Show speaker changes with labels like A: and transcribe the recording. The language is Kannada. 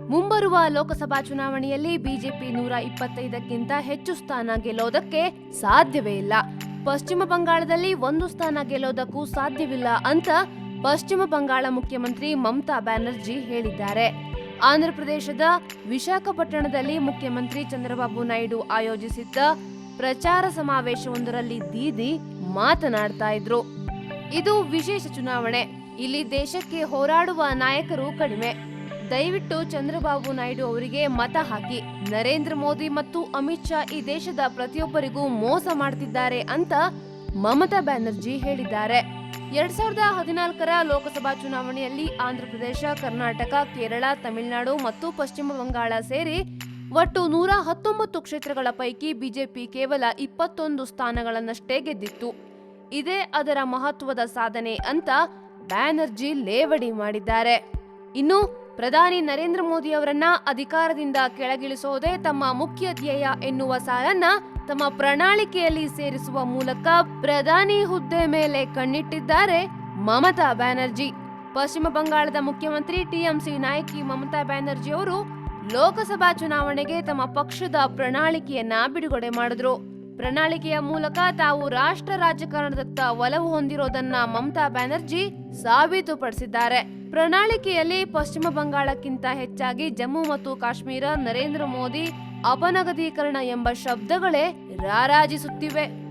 A: ಮುಂಬರುವ ಲೋಕಸಭಾ ಚುನಾವಣೆಯಲ್ಲಿ ಬಿಜೆಪಿ ನೂರ ಇಪ್ಪತ್ತೈದಕ್ಕಿಂತ ಹೆಚ್ಚು ಸ್ಥಾನ ಗೆಲ್ಲೋದಕ್ಕೆ ಸಾಧ್ಯವೇ ಇಲ್ಲ. ಪಶ್ಚಿಮ ಬಂಗಾಳದಲ್ಲಿ ಒಂದು ಸ್ಥಾನ ಗೆಲ್ಲೋದಕ್ಕೂ ಸಾಧ್ಯವಿಲ್ಲ ಅಂತ ಪಶ್ಚಿಮ ಬಂಗಾಳ ಮುಖ್ಯಮಂತ್ರಿ ಮಮತಾ ಬ್ಯಾನರ್ಜಿ ಹೇಳಿದ್ದಾರೆ. ಆಂಧ್ರಪ್ರದೇಶದ ವಿಶಾಖಪಟ್ಟಣದಲ್ಲಿ ಮುಖ್ಯಮಂತ್ರಿ ಚಂದ್ರಬಾಬು ನಾಯ್ಡು ಆಯೋಜಿಸಿದ್ದ ಪ್ರಚಾರ ಸಮಾವೇಶವೊಂದರಲ್ಲಿ ದೀದಿ ಮಾತನಾಡ್ತಾ ಇದ್ರು. ಇದು ವಿಶೇಷ ಚುನಾವಣೆ. ಇಲ್ಲಿ ದೇಶಕ್ಕೆ ಹೋರಾಡುವ ನಾಯಕರು ಕಡಿಮೆ. ದಯವಿಟ್ಟು ಚಂದ್ರಬಾಬು ನಾಯ್ಡು ಅವರಿಗೆ ಮತ ಹಾಕಿ. ನರೇಂದ್ರ ಮೋದಿ ಮತ್ತು ಅಮಿತ್ ಶಾ ಈ ದೇಶದ ಪ್ರತಿಯೊಬ್ಬರಿಗೂ ಮೋಸ ಮಾಡ್ತಿದ್ದಾರೆ ಅಂತ ಮಮತಾ ಬ್ಯಾನರ್ಜಿ ಹೇಳಿದ್ದಾರೆ. ಎರಡ್ ಸಾವಿರದ ಹದಿನಾಲ್ಕರ ಲೋಕಸಭಾ ಚುನಾವಣೆಯಲ್ಲಿ ಆಂಧ್ರಪ್ರದೇಶ, ಕರ್ನಾಟಕ, ಕೇರಳ, ತಮಿಳುನಾಡು ಮತ್ತು ಪಶ್ಚಿಮ ಬಂಗಾಳ ಸೇರಿ ಒಟ್ಟು ನೂರ ಹತ್ತೊಂಬತ್ತು ಕ್ಷೇತ್ರಗಳ ಪೈಕಿ ಬಿಜೆಪಿ ಕೇವಲ ಇಪ್ಪತ್ತೊಂದು ಸ್ಥಾನಗಳನ್ನಷ್ಟೇ ಗೆದ್ದಿತ್ತು. ಇದೇ ಅದರ ಮಹತ್ವದ ಸಾಧನೆ ಅಂತ ಬ್ಯಾನರ್ಜಿ ಲೇವಡಿ ಮಾಡಿದ್ದಾರೆ. ಇನ್ನು ಪ್ರಧಾನಿ ನರೇಂದ್ರ ಮೋದಿ ಅವರನ್ನ ಅಧಿಕಾರದಿಂದ ಕೆಳಗಿಳಿಸೋದೇ ತಮ್ಮ ಮುಖ್ಯ ಧ್ಯೇಯ ಎನ್ನುವ ಸಾಲನ್ನ ತಮ್ಮ ಪ್ರಣಾಳಿಕೆಯಲ್ಲಿ ಸೇರಿಸುವ ಮೂಲಕ ಪ್ರಧಾನಿ ಹುದ್ದೆ ಮೇಲೆ ಕಣ್ಣಿಟ್ಟಿದ್ದಾರೆ ಮಮತಾ ಬ್ಯಾನರ್ಜಿ. ಪಶ್ಚಿಮ ಬಂಗಾಳದ ಮುಖ್ಯಮಂತ್ರಿ ಟಿಎಂಸಿ ನಾಯಕಿ ಮಮತಾ ಬ್ಯಾನರ್ಜಿ ಅವರು ಲೋಕಸಭಾ ಚುನಾವಣೆಗೆ ತಮ್ಮ ಪಕ್ಷದ ಪ್ರಣಾಳಿಕೆಯನ್ನ ಬಿಡುಗಡೆ ಮಾಡಿದ್ರು. ಪ್ರಣಾಳಿಕೆಯ ಮೂಲಕ ತಾವು ರಾಷ್ಟ್ರ ರಾಜಕಾರಣದತ್ತ ಒಲವು ಹೊಂದಿರೋದನ್ನ ಮಮತಾ ಬ್ಯಾನರ್ಜಿ ಸಾಬೀತುಪಡಿಸಿದ್ದಾರೆ. ಪ್ರಣಾಳಿಕೆಯಲ್ಲಿ ಪಶ್ಚಿಮ ಬಂಗಾಳಕ್ಕಿಂತ ಹೆಚ್ಚಾಗಿ ಜಮ್ಮು ಮತ್ತು ಕಾಶ್ಮೀರ ನರೇಂದ್ರ ಮೋದಿ ಅಪನಗದೀಕರಣ ಎಂಬ ಶಬ್ದಗಳೇ ರಾರಾಜಿಸುತ್ತಿವೆ.